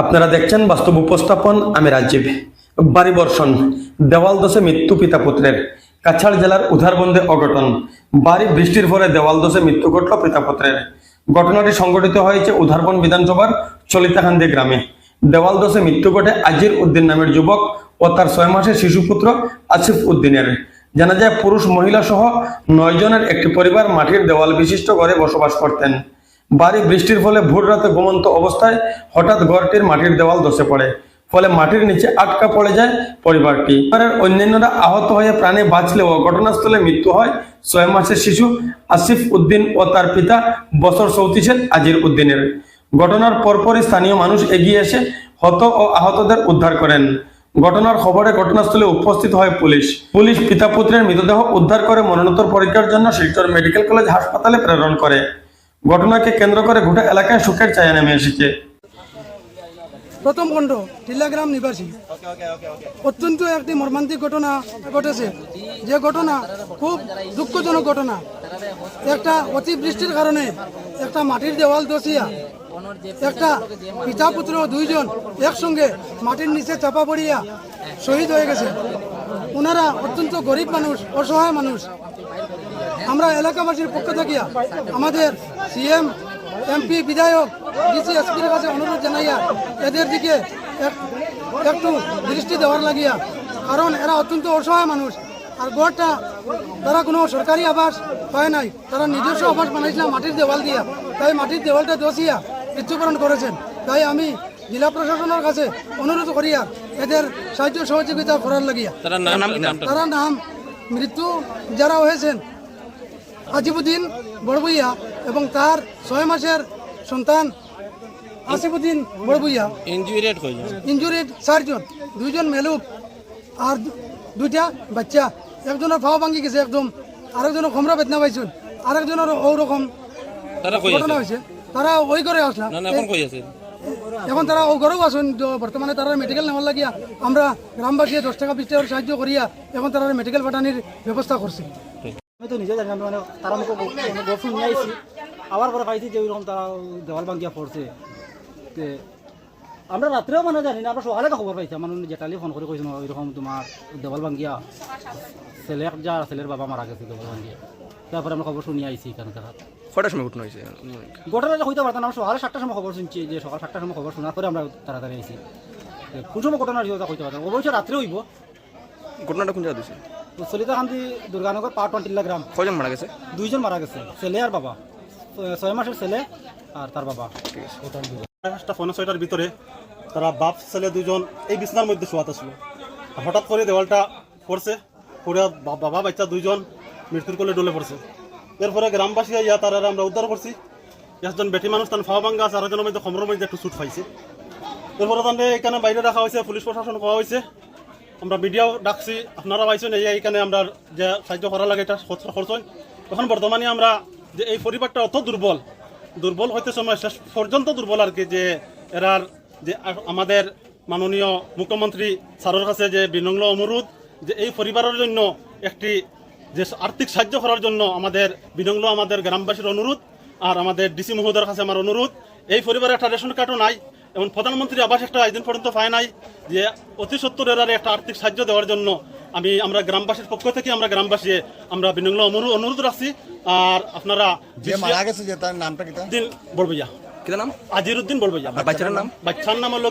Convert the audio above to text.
আপনারা দেখছেন বাস্তব উপস্থাপন, আমি রাজীব। বাড়ি বর্ষণ, দেওয়াল দোষে মৃত্যু পিতা পুত্রের। কাছাড় জেলার উধারবন্দে অঘটন, বাড়ি বৃষ্টির ফলে দেওয়াল দোষে মৃত্যু ঘটল পিতা পুত্রের। ঘটনাটি সংঘটিত হয়েছে উধারবন বিধানসভার চলিতাকান্দি গ্রামে। দেওয়াল দোষে মৃত্যু ঘটে আজির উদ্দিন নামের যুবক ও তার ছয় মাসের শিশুপুত্র আসিফ উদ্দিনের। জানা যায় পুরুষ, মহিলা সহ নয় জনের একটি পরিবার মাটির দেওয়াল বিশিষ্ট ঘরে বসবাস করতেন। বাড়ি বৃষ্টির ফলে ভোর রাতে ঘুমন্ত অবস্থায় হঠাৎ ঘরটির মাটির দেওয়াল ধসে পড়ে। ফলে মাটির নিচে আটকা পড়ে যায় পরিবারটি। পরিবারের অন্যান্যরা আহত হয়ে প্রাণে বাঁচলেও ঘটনাস্থলে মৃত্যু হয় ছয় মাসের শিশু আসিফ উদ্দিন ও তার পিতা বছর চৌত্রিশের আজির উদ্দিনের। ঘটনার পরপরই স্থানীয় মানুষ এগিয়ে এসে হত ও আহতদের উদ্ধার করেন। ঘটনার খবরে ঘটনাস্থলে উপস্থিত হয় পুলিশ। পুলিশ পিতা পুত্রের মৃতদেহ উদ্ধার করে মরণোত্তর পরীক্ষার জন্য শিলচর মেডিকেল কলেজ হাসপাতালে প্রেরণ করে। ঘটনাকে কেন্দ্র করে গোটা এলাকায় শোকের ছায়া নেমে এসেছে। প্রথম খণ্ড টিলাগ্রাম নিবাসী। অত্যন্ত একটি মর্মান্তিক ঘটনা ঘটেছে। যে ঘটনা খুব দুঃখজনক ঘটনা। একটা অতিবৃষ্টির কারণে একটা মাটির দেওয়াল দসিয়া একটা পিতা পুত্র দুইজন একসঙ্গে মাটির নিচে চাপা পড়িয়া শহীদ হয়ে গেছে। ওনারা অত্যন্ত গরিব মানুষ, অসহায় মানুষ। আমরা এলাকাবাসীর পক্ষ থাকিয়া আমাদের সিএম এমপি বিধায়ক ডিসি এসপির কাছে অনুরোধ জানাইয়া এদের দিকে একটু দৃষ্টি দেওয়ার লাগিয়া কারণ এরা অত্যন্ত অসহায় মানুষ আর গড়টা তারা কোনো সরকারি আবাস পায় নাই তারা নিজস্ব আবাস বানাইছিল মাটির দেওয়াল দিয়া তাই মাটির দেওয়ালটা দোষিয়া মৃত্যুবরণ করেছেন। তাই আমি জেলা প্রশাসনের কাছে অনুরোধ করিয়া এদের সাহায্য সহযোগিতা করার লাগিয়া। তারা নাম মৃত্যু যারা হয়েছেন আজিবুদ্দিন বড়বুইয়া এবং তার ছয় মাসের সন্তান আসিফুদ্দিন বড়বুইয়া। ইঞ্জুরি ইঞ্জুরিড চারজন। দুইজন মেলুক আর দুইটা বাচ্চা। একজনের ফাও ভাঙি গেছে একদম। আরেকজনের খমরা বেদনা পাইছেন আরেকজনের ওরকম ঘটনা হয়েছে। তারা ওই করে আসলাম এখন তারা ও ঘরেও আসুন বর্তমানে তারা মেডিকেল নেওয়ার লাগিয়া আমরা গ্রামবাসী দশ টাকা, বিশ টাকার সাহায্য করিয়া এখন তারা মেডিকেল পাঠানির ব্যবস্থা করছে। আমি তো নিজে জানি মানে তারা আমাকে গফুন নিয়ে আবার পরে পাইছি যে ওইরকম তারা দেওয়াল ভাঙ্গিয়া পড়ছে। আমরা রাত্রেও মানে জানি না আমরা সকালে তো খবর পাইছি। মানে জেঠালি ফোন করে কইছিল ওইরকম তোমার দেওয়াল ভাঙ্গিয়া ছেলে যা ছেলের বাবা মারা গেছে দেওয়াল ভাঙ্গিয়া তারপরে আমরা খবর শুনিয়ে আইছি এখানে তারা কটার সময় ঘটনা হয়েছে ঘটনাটা হইতে পারতাম আমরা সকালে সাতটার সময় খবর শুনছি যে সকাল সাতটার সময় খবর শোনার পরে আমরা তাড়াতাড়ি আইছি কোন সময় ঘটনা হইতে হইতে পারতাম অবশ্যই রাত্রে হইব। ঘটনাটা কোন জায়গা দিয়েছে চলিতা খান্তি দুর্গানগর পার্ট ওয়ান টিল্লা গ্রাম কয়জন মারা গেছে? দুইজন মারা গেছে ছেলে আর বাবা। ছয়- মাসের ছেলে আর তার বাবা। পাঁচটা পৌনে ছয়টার ভিতরে তারা বাপ, ছেলে দুজন এই বিছনার মধ্যে শোয়াতে ছিল হঠাৎ করে দেওয়ালটা পড়ছে, পড়ে বাবা, বাচ্চা দুইজন মৃত্যুর কোলে ডলে পড়ছে। এরপরে গ্রামবাসী ইয়া তারা আমরা উদ্ধার করছি। একজন বেটি মানুষ, তার ফাওয়া ভাঙ্গা আছে, আরেকজনের মধ্যে খমরের মধ্যে একটু ছুট পাইছে। এরপরে তাহলে এখানে বাইরে রাখা হয়েছে, পুলিশ প্রশাসন করা হয়েছে। আমরা মিডিয়াও ডাকছি, আপনারা পাইছেন, এই এইখানে আমরা যে সাহায্য করা লাগে এটা করছেন এখন বর্তমানে আমরা যে এই পরিবারটা অত দুর্বল দুর্বল হইতে সময় শেষ পর্যন্ত দুর্বল আর কি, যে এরার যে আমাদের মাননীয় মুখ্যমন্ত্রী স্যারের কাছে যে বিনম্র অনুরোধ যে এই পরিবারের জন্য একটি যে আর্থিক সাহায্য করার জন্য আমাদের বিনম্র আমাদের গ্রামবাসীর অনুরোধ আর আমাদের ডিসি মহোদয়ের কাছে আমার অনুরোধ। এই পরিবারে একটা রেশন কার্ডও নাই এবং প্রধানমন্ত্রী আবাস একটা একদিন পর্যন্ত পায় নাই যে অতি সত্তর এরারে একটা আর্থিক সাহায্য দেওয়ার জন্য আমি আমরা গ্রামবাসীর পক্ষ থেকে আমরা গ্রামবাসী আমরা বিনম্র অনুরোধ অনুরোধ রাখছি। আর আপনারা যে মারা গেছে যে তার নামটা দিন কিতা নাম? আজির উদ্দিন বলব বাচ্চার নাম? বাচ্চার নাম হলো